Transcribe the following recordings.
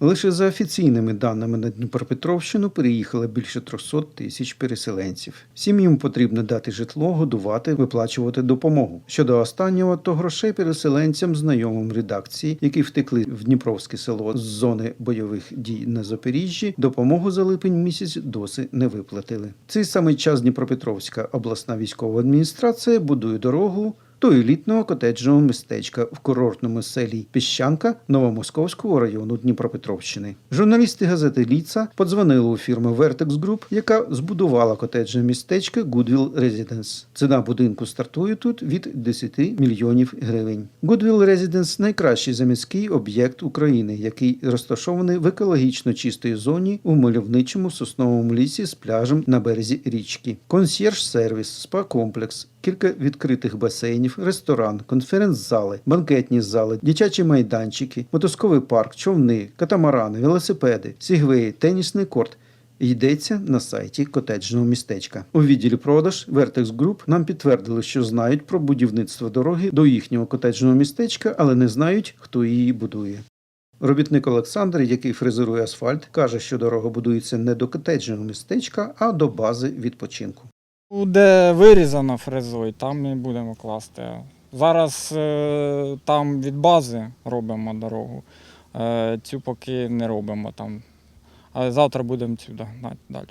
Лише за офіційними даними на Дніпропетровщину переїхало більше 300 тисяч переселенців. Всім їм потрібно дати житло, годувати, виплачувати допомогу. Щодо останнього, то грошей переселенцям, знайомим редакції, які втекли в Дніпровське село з зони бойових дій на Запоріжжі, допомогу за липень місяць досі не виплатили. Цей самий час Дніпропетровська обласна військова адміністрація будує дорогу до елітного котеджного містечка в курортному селі Піщанка Новомосковського району Дніпропетровщини. Журналісти газети Ліца подзвонили у фірму Vertex Group, яка збудувала котеджне містечко Goodwill Residence. Ціна будинку стартує тут від 10 мільйонів гривень. Goodwill Residence – найкращий заміський об'єкт України, який розташований в екологічно чистій зоні у мальовничому сосновому лісі з пляжем на березі річки. Консьєрж-сервіс, спа-комплекс, кілька відкритих басейнів, ресторан, конференц-зали, банкетні зали, дитячі майданчики, мотузковий парк, човни, катамарани, велосипеди, сігвеї, тенісний корт. Йдеться на сайті котеджного містечка. У відділі продаж Vertex Group нам підтвердили, що знають про будівництво дороги до їхнього котеджного містечка, але не знають, хто її будує. Робітник Олександр, який фрезерує асфальт, каже, що дорога будується не до котеджного містечка, а до бази відпочинку. Де вирізано фрезою, там і будемо класти. Зараз е, там від бази робимо дорогу, е, цю поки не робимо там. Але завтра будемо догнати далі.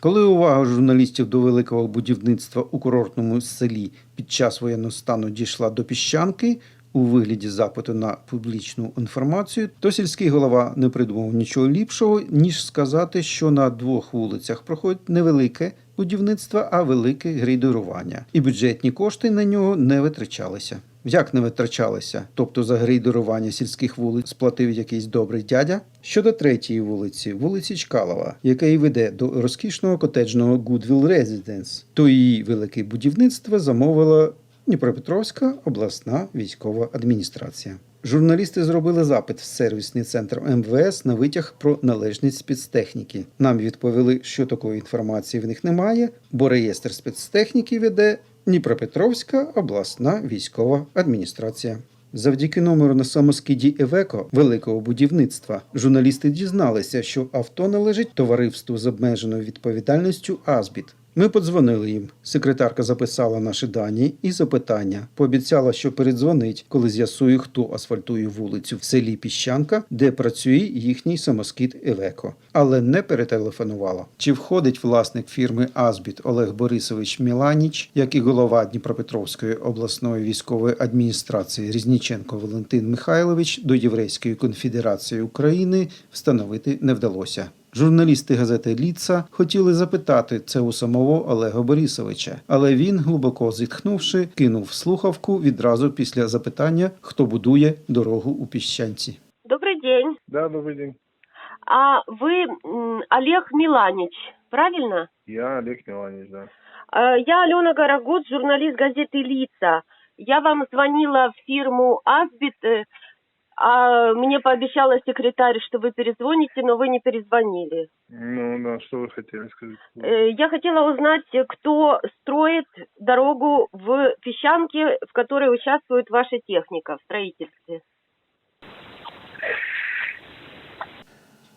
Коли увага журналістів до великого будівництва у курортному селі під час воєнного стану дійшла до піщанки у вигляді запиту на публічну інформацію, то сільський голова не придумав нічого ліпшого, ніж сказати, що на двох вулицях проходить невелике будівництво, а велике грейдерування, і бюджетні кошти на нього не витрачалися. Як не витрачалися? Тобто за грейдерування сільських вулиць сплатив якийсь добрий дядя? Щодо третьої вулиці, вулиці Чкалова, яка й веде до розкішного котеджного Goodwill Residence, то її велике будівництво замовила Дніпропетровська обласна військова адміністрація. Журналісти зробили запит в сервісний центр МВС на витяг про належність спецтехніки. Нам відповіли, що такої інформації в них немає, бо реєстр спецтехніки веде Дніпропетровська обласна військова адміністрація. Завдяки номеру на самоскиді Евеко великого будівництва журналісти дізналися, що авто належить товариству з обмеженою відповідальністю Азбіт. Ми подзвонили їм. Секретарка записала наші дані і запитання. Пообіцяла, що передзвонить, коли з'ясує, хто асфальтує вулицю в селі Піщанка, де працює їхній самоскид Евеко, але не перетелефонувала. Чи входить власник фірми Азбіт Олег Борисович Міланіч, як і голова Дніпропетровської обласної військової адміністрації Різніченко Валентин Михайлович до Єврейської конфедерації України встановити не вдалося. Журналісти газети Ліца хотіли запитати це у самого Олега Борисовича, але він, глибоко зітхнувши, кинув слухавку відразу після запитання, хто будує дорогу у піщанці. Добрый день. Да, добрый день. А вы м, Олег Миланич, правильно? Я Олег Миланич, да. Э, Я Алена Горогод, журналист газеты «Лица». Я вам звонила в фирму «Азбит», э, а мне пообещала секретарь, что вы перезвоните, но вы не перезвонили. Ну, да, что вы хотели сказать? Э, Я хотела узнать, э, кто строит дорогу в Песчанке, в которой участвует ваша техника в строительстве.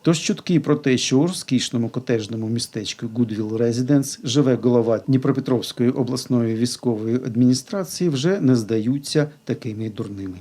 Тож чутки про те, що у розкішному котежному містечку Goodwill Residence живе голова Дніпропетровської обласної військової адміністрації, вже не здаються такими дурними.